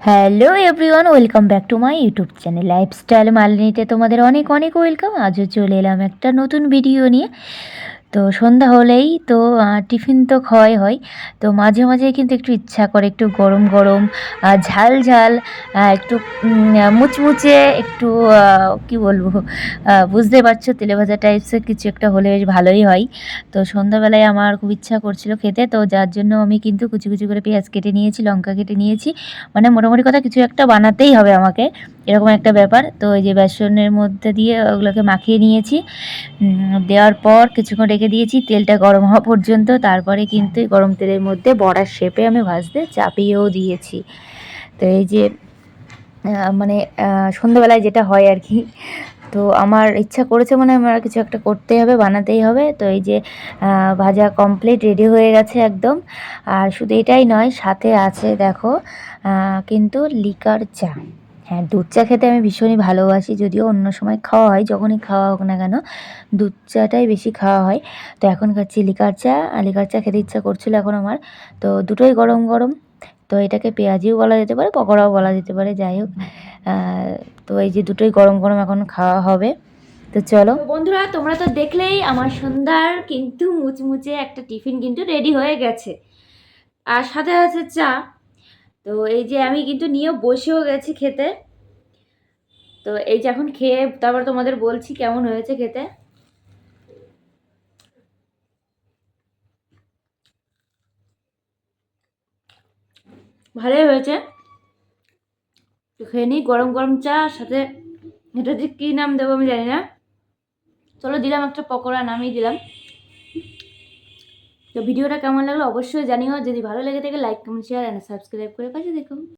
Hello everyone welcome back to my YouTube channel lifestyle মালিনীতে তোমাদের অনেক অনেক ওয়েলকাম আজও চলে এলাম একটা নতুন ভিডিও নিয়ে। তো সন্ধ্যা হলেই তো টিফিন তো খাওয়াই হয়। তো মাঝে মাঝে কিন্তু একটু ইচ্ছা করে একটু গরম গরম ঝাল ঝাল একটু মুচমুচে একটু কি বলব বুঝতে পারছ তেলে ভাজা টাইপসের কিছু একটা হলে বেশ ভালোই হয়। তো সন্ধ্যাবেলায় আমার খুব ইচ্ছা করছিল খেতে, তো যার জন্য আমি কিন্তু কুচি কুচি করে পেঁয়াজ কেটে নিয়েছি, লঙ্কা কেটে নিয়েছি। মানে মোটামুটি কথা কিছু একটা বানাতেই হবে আমাকে। এরকম একটা ব্যাপার। তো এই যে বেসনের মধ্যে দিয়ে ওগুলোকে মাখিয়ে নিয়েছি। দেওয়ার পর কিছুক্ষণ রেখে দিয়েছি। তেলটা গরম হওয়া পর্যন্ত। তারপরে কিন্তু গরম তেলের মধ্যে বড়ার শেপে আমি ভাজতে চাপিয়েও দিয়েছি। তো এই যে মানে সন্ধ্যাবেলায় যেটা হয় আর কি, তো আমার ইচ্ছা করেছে মানে আমার কিছু একটা করতেই হবে, বানাতেই হবে। তো এই যে ভাজা কমপ্লিট রেডি হয়ে গেছে একদম। আর শুধু এটাই নয়, সাথে আছে দেখো কিন্তু লিকার চা। হ্যাঁ দুধ চা খেতে আমি ভীষণই ভালোবাসি। যদিও অন্য সময় খাওয়া হয়, যখনই খাওয়া হোক না কেন, দুধ চাটাই বেশি খাওয়া হয়। তো এখন খাচ্ছি লিকার চা, আর লিকার চা খেতে ইচ্ছা করছিল এখন আমার। তো দুটোই গরম গরম। তো এটাকে পেঁয়াজিও বলা যেতে পারে, পকোড়াও বলা যেতে পারে, যাই হোক। তো এই যে দুটোই গরম গরম এখন খাওয়া হবে। তো চলো। বন্ধুরা, তোমরা তো দেখলেই আমার সন্ধ্যার কিন্তু মুচমুচে একটা টিফিন কিন্তু রেডি হয়ে গেছে। আর সাথে আছে চা। তো এই যে আমি কিন্তু নিয়ে বসেও গেছি খেতে। তো এই যে এখন খেয়ে তারপর তোমাদের বলছি কেমন হয়েছে খেতে। ভালোই হয়েছে। তো খেয়ে নিই, গরম গরম চা, সাথে এটা যে কী নাম দেবো আমি জানি না। চলো দিলাম একটা পকোড়া, নামিয়ে দিলাম। তো ভিডিওটা কেমন লাগল অবশ্যই জানিও, যদি ভালো লেগে থাকে like comment share and subscribe করে পাশে দেখো।